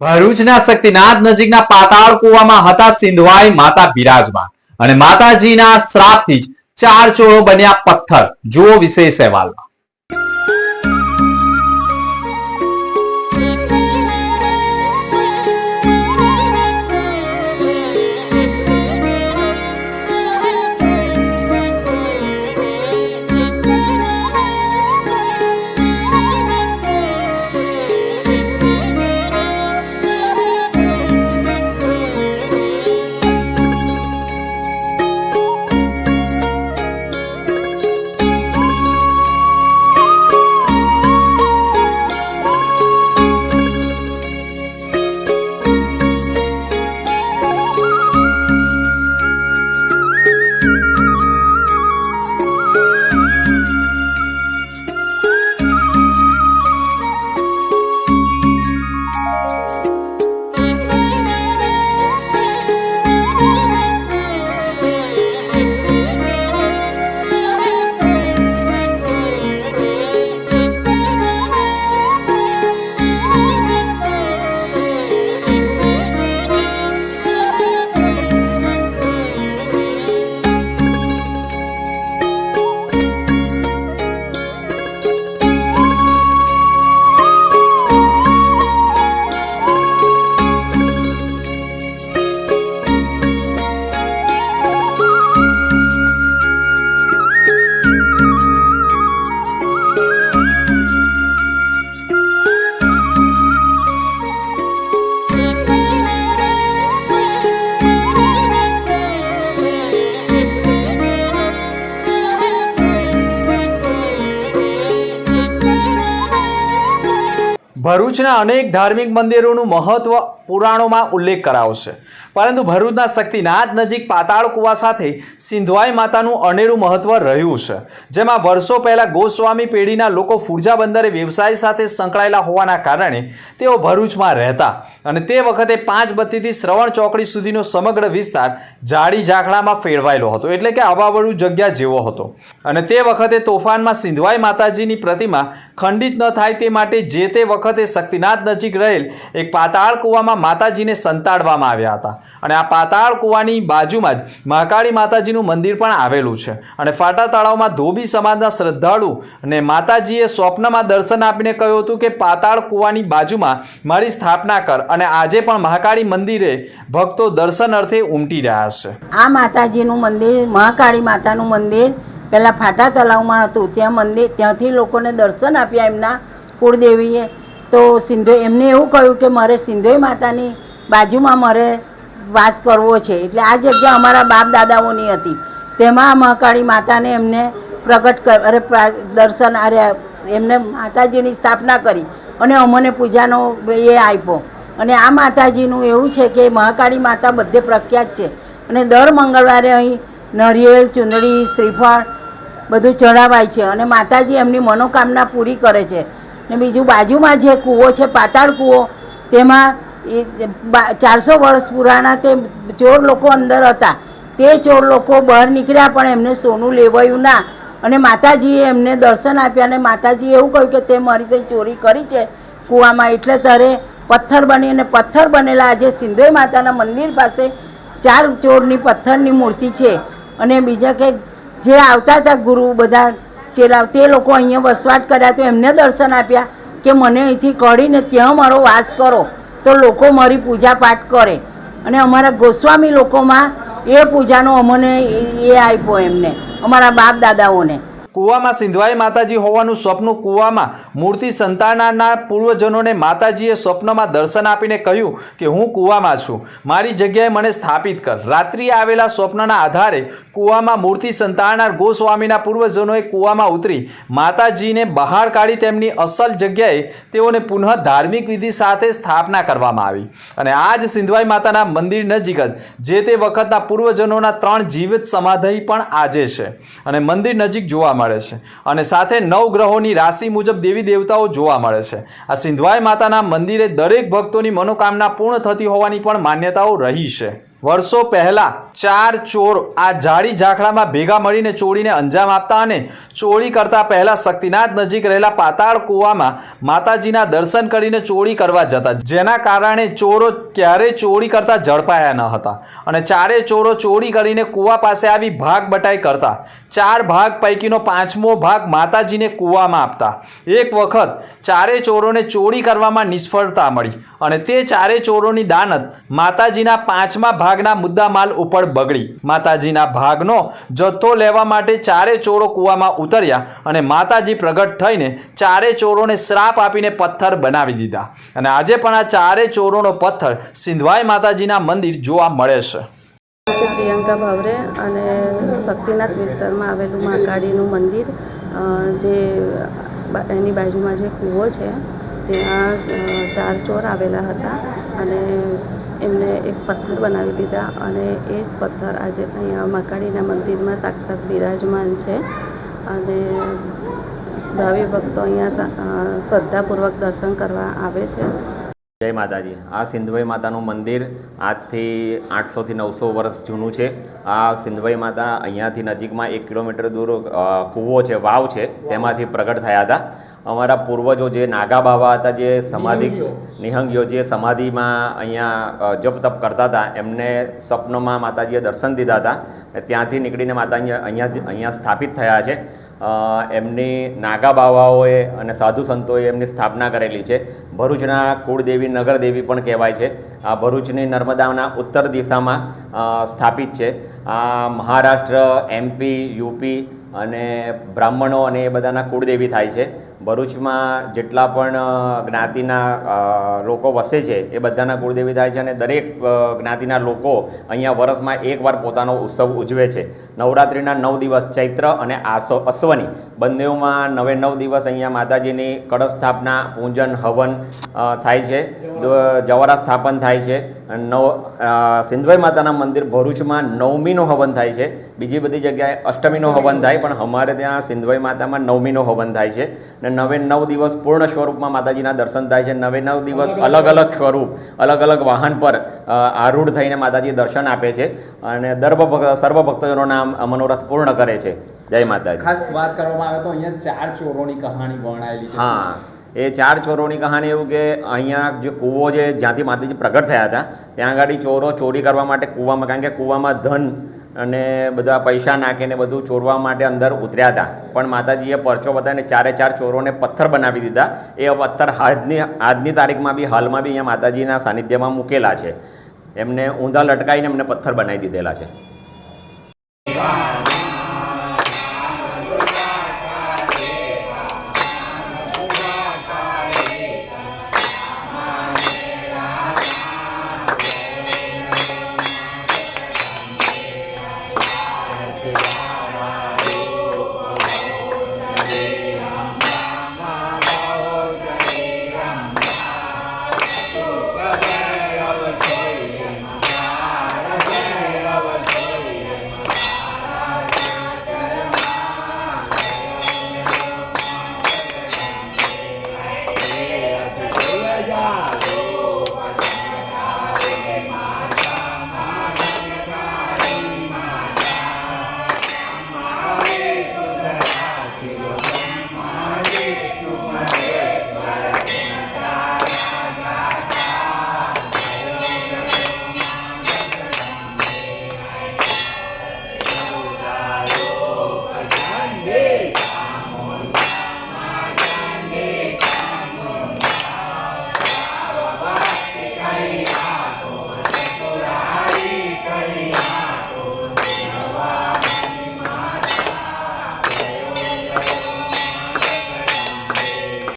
ભરૂચના શક્તિનાથ નજીકના પાતાળ કુવામાં હતા સિંધવાઈ માતા બિરાજમાન. અને માતાજીના શ્રાપથી જ ચાર ચોરો બન્યા પથ્થર. જુઓ વિશેષ અહેવાલમાં. ભરૂચના અનેક ધાર્મિક મંદિરોનું મહત્વ પુરાણોમાં ઉલ્લેખ કરાવશે. પરંતુ ભરૂચના શક્તિનાથ નજીક પાતાળ કુવા સાથે સિંધવાઈ માતાનું અનેરું મહત્વ રહ્યું છે. જેમાં વર્ષો પહેલાં ગોસ્વામી પેઢીના લોકો ફુરજા બંદરે વ્યવસાય સાથે સંકળાયેલા હોવાના કારણે તેઓ ભરૂચમાં રહેતા અને તે વખતે પાંચ બત્તીથી શ્રવણ ચોકડી સુધીનો સમગ્ર વિસ્તાર જાડી ઝાકડામાં ફેરવાયેલો હતો. એટલે કે અવાવડું જગ્યા જેવો હતો. અને તે વખતે તોફાનમાં સિંધવાઈ માતાજીની પ્રતિમા ખંડિત ન થાય તે માટે જે તે વખતે શક્તિનાથ નજીક રહેલ એક પાતાળ કૂવામાં માતાજીને સંતાડવામાં આવ્યા હતા. અને આ પાતાળ કૂવાની બાજુમાં જ મહાકાળી માતાજીનું મંદિર પણ આવેલું છે. અને ફાટા તળાવમાં ધોબી સમાજના શ્રદ્ધાળુ અને માતાજીએ સ્વપ્નમાં દર્શન આપીને કહ્યું હતું કે પાતાળ કૂવાની બાજુમાં મારી સ્થાપના કર અને આજે પણ મહાકાળી મંદિરે ભક્તો દર્શન અર્થે ઉમટી રહ્યા છે. આ માતાજીનું મંદિર, મહાકાળી માતાનું મંદિર પહેલાં ફાટા તળાવમાં હતું. ત્યાં મંદિર, ત્યાંથી લોકોને દર્શન આપ્યા એમના કુળદેવીએ. તો સિંધો એમને એવું કહ્યું કે મારે સિંધોઈ માતાની બાજુમાં મારે વાસ કરવો છે. એટલે આ જગ્યા અમારા બાપ દાદાઓની હતી. તેમાં મહાકાળી માતાને એમને પ્રગટ કર અરે દર્શન અરે એમને માતાજીની સ્થાપના કરી અને અમને પૂજાનો એ આપ્યો. અને આ માતાજીનું એવું છે કે મહાકાળી માતા બધે પ્રખ્યાત છે. અને દર મંગળવારે અહીં નરિયેળ ચૂંદડી, શ્રીફળ બધું ચઢાવાય છે. અને માતાજી એમની મનોકામના પૂરી કરે છે. ને બીજું બાજુમાં જે કૂવો છે, પાતાળ કૂવો, તેમાં ચારસો વર્ષ પુરાણા તે ચોર લોકો અંદર હતા. તે ચોર લોકો બહાર નીકળ્યા, પણ એમને સોનું લેવાયું ના. અને માતાજીએ એમને દર્શન આપ્યા અને માતાજીએ એવું કહ્યું કે તે મારી તે ચોરી કરી છે કૂવામાં. એટલે તારે પથ્થર બની અને પથ્થર બનેલા આજે સિંધોઈ માતાના મંદિર પાસે ચાર ચોરની પથ્થરની મૂર્તિ છે. અને બીજા કે જે આવતા હતા ગુરુ બધા ચેલા તે લોકો અહીંયા વસવાટ કર્યા તો એમને દર્શન આપ્યા કે મને અહીંથી કાઢીને ત્યાં મારો વાસ કરો. તો લોકો મારી પૂજા પાઠ કરે. અને અમારા ગોસ્વામી લોકોમાં એ પૂજાનો અમને એ આપ્યો એમને, અમારા બાપ દાદાઓને. કૂવામાં સિંધવાઈ માતાજી હોવાનું સ્વપ્ન કૂવામાં મૂર્તિ સંતાનાના પૂર્વજનોને માતાજીએ સ્વપ્નમાં દર્શન આપીને કહ્યું કે હું કૂવામાં છું. મારી જગ્યાએ મને સ્થાપિત કર. રાત્રિએ આવેલા સ્વપ્નના આધારે કૂવામાં મૂર્તિ સંતાનાર ગોસ્વામીના પૂર્વજનોએ કૂવામાં ઉતરી. માતાજીને બહાર કાઢી તેમની અસલ જગ્યાએ તેઓને પુનઃ ધાર્મિક વિધિ સાથે સ્થાપના કરવામાં આવી. અને આ જ સિંધવાઈ માતાના મંદિર નજીક જ, જે તે વખતના પૂર્વજનોના ત્રણ જીવિત સમાધિ પણ આજે છે. અને મંદિર નજીક જોવા મળે. છે. અને સાથે નવ ગ્રહોની રાશિ મુજબ દેવી દેવતાઓ જોવા મળે છે. આ સિંધવાઈ માતાના મંદિરે દરેક ભક્તોની મનોકામના પૂર્ણ થતી હોવાની પણ માન્યતાઓ રહી છે. વર્ષો પહેલા ચાર ચોર આ જાડી ઝાંખડામાં ભેગા મળીને ચોરીને અંજામ આપતા અને ચોરી કરતા પહેલા શક્તિનાથ નજીક રહેલા પાતાળ કૂવામાં માતાજીના દર્શન કરીને ચોરી કરવા જતા. જેના કારણે ચોરો ક્યારેય ચોરી કરતા ઝડપાયા ન હતા અને ચારે ચોરો ચોરી કરીને કૂવા પાસે આવી ભાગ બટાઈ કરતા. ચાર ભાગ પૈકીનો પાંચમો ભાગ માતાજીને કૂવામાં આપતા. એક વખત ચારે ચોરોને ચોરી કરવામાં નિષ્ફળતા મળી અને તે ચારે ચોરોની દાનત માતાજીના પાંચમા ભાગના મુદ્દામાલ ઉપર બગડી. માતાજીના ભાગનો જથ્થો લેવા માટે ચારે ચોરો કૂવામાં ઉતર્યા અને માતાજી પ્રગટ થઈને ચારે ચોરોને શ્રાપ આપીને પથ્થર બનાવી દીધા. અને આજે પણ આ ચારે ચોરોનો પથ્થર સિંધવાઈ માતાજીના મંદિર જોવા મળે છે. પ્રિયંકા ભાવરે અને શક્તિનાથ વિસ્તારમાં આવેલું મહાકાળીનું મંદિર જે, એની બાજુમાં જે કૂવો છે ત્યાં ચાર ચોર આવેલા હતા અને એમને એક પથ્થર બનાવી દીધા અને એ પથ્થર આજે અહીંયા મકાળીના મંદિરમાં સાક્ષાત બિરાજમાન છે. અને ભાવિ ભક્તો અહીંયા શ્રદ્ધાપૂર્વક દર્શન કરવા આવે છે. જય માતાજી. આ સિંધવાઈ માતાનું મંદિર આજથી આઠસોથી નવસો વર્ષ જૂનું છે. આ સિંધવાઈ માતા અહીંયાથી નજીકમાં એક કિલોમીટર દૂર કૂવો છે, વાવ છે. તેમાંથી પ્રગટ થયા હતા. અમારા પૂર્વજો જે નાગા બાવા હતા જે સમાધિ નિહંગીઓ. જે સમાધિમાં અહીંયા જપ તપ કરતા હતા એમને સ્વપ્નમાં માતાજીએ દર્શન દીધા હતા ત્યાંથી નીકળીને માતા અહીંયા અહીંયા સ્થાપિત થયા છે. એમની નાગા બાવાઓએ અને સાધુ સંતોએ એમની સ્થાપના કરેલી છે. ભરૂચના કુળદેવી નગરદેવી પણ કહેવાય છે. આ ભરૂચની નર્મદાના ઉત્તર દિશામાં સ્થાપિત છે. આ મહારાષ્ટ્ર એમપી યુપી અને બ્રાહ્મણો અને એ બધાના કુળદેવી થાય છે. ભરૂચમાં જેટલા પણ જ્ઞાતિના લોકો વસે છે, એ બધાના કુળદેવી થાય છે અને દરેક જ્ઞાતિના લોકો અહીંયા વર્ષમાં એકવાર પોતાનો ઉત્સવ ઉજવે છે. નવરાત્રિના નવ દિવસ ચૈત્ર અને આસો, અશ્વની. બંનેઓમાં નવે નવ દિવસ અહીંયા માતાજીની કળશ સ્થાપના, પૂજન, હવન થાય છે. જવારા સ્થાપન થાય છે. નવ સિંધવાઈ માતાના મંદિર ભરૂચમાં નવમીનું હવન થાય છે. બીજી બધી જગ્યાએ અષ્ટમીનું હવન થાય પણ અમારે ત્યાં સિંધવાઈ માતામાં નવમીનો હવન થાય છે અને નવે નવ દિવસ પૂર્ણ સ્વરૂપમાં માતાજીના દર્શન થાય છે. નવે નવ દિવસ અલગ અલગ સ્વરૂપ અલગ અલગ વાહન પર આરૂઢ થઈને માતાજી દર્શન આપે છે અને દર્ભ સર્વ ભક્તજનો નામ મનોરથ પૂર્ણ કરે છે. જય માતાજી. ખાસ વાત કરવામાં આવે તો અહીંયા ચાર ચોરોની કહાણી વર્ણાયેલી છે. હા એ ચાર ચોરોની કહાની એવું કે અહીંયા જે કૂવો છે જ્યાંથી માતાજી પ્રગટ થયા હતા ત્યાં આગળ ચોરો ચોરી કરવા માટે કૂવામાં કારણ કે કૂવામાં ધન અને બધા પૈસા નાખીને બધું ચોરવા માટે અંદર ઉતર્યા હતા. પણ માતાજીએ પરચો બતાવીને ચારે ચાર ચોરોને પથ્થર બનાવી દીધા. એ પથ્થર આજની આજની તારીખમાં બી, હાલમાં બી અહીંયા માતાજીના સાનિધ્યમાં મૂકેલા છે. એમને ઊંધા લટકાઈને એમને પથ્થર બનાવી દીધેલા છે.